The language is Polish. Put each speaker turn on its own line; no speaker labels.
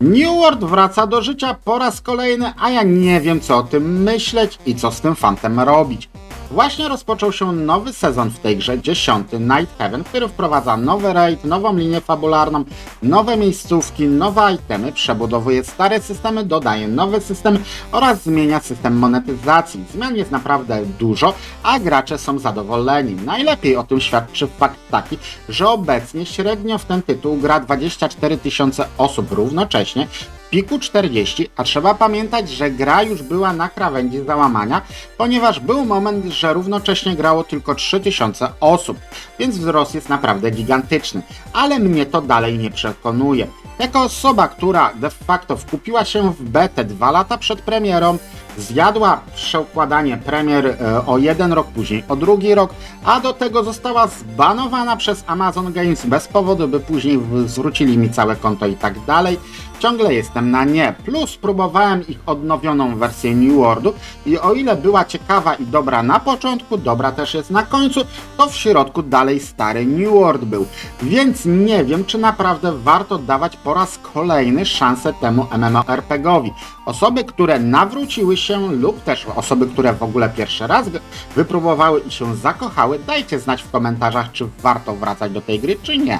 New World wraca do życia po raz kolejny, a ja nie wiem co o tym myśleć i co z tym fantem robić. Właśnie rozpoczął się nowy sezon w tej grze, dziesiąty Night Heaven, który wprowadza nowy raid, nową linię fabularną, nowe miejscówki, nowe itemy, przebudowuje stare systemy, dodaje nowe systemy oraz zmienia system monetyzacji. Zmian jest naprawdę dużo, a gracze są zadowoleni. Najlepiej o tym świadczy fakt taki, że obecnie średnio w ten tytuł gra 24 tysiące osób równocześnie, piku 40, a trzeba pamiętać, że gra już była na krawędzi załamania, ponieważ był moment, że równocześnie grało tylko 3000 osób, więc wzrost jest naprawdę gigantyczny, ale mnie to dalej nie przekonuje. Jako osoba, która de facto wkupiła się w betę dwa lata przed premierą, zjadła przeukładanie premier e, o jeden rok później, o drugi rok, a do tego została zbanowana przez Amazon Games bez powodu, by później zwrócili mi całe konto i tak dalej. Ciągle jestem na nie. Plus próbowałem ich odnowioną wersję New Worldu i o ile była ciekawa i dobra na początku, dobra też jest na końcu, to w środku dalej stary New World był. Więc nie wiem, czy naprawdę warto dawać po raz kolejny szansę temu MMORPGowi. Osoby, które nawróciły się lub też osoby, które w ogóle pierwszy raz wypróbowały i się zakochały, dajcie znać w komentarzach, czy warto wracać do tej gry, czy nie.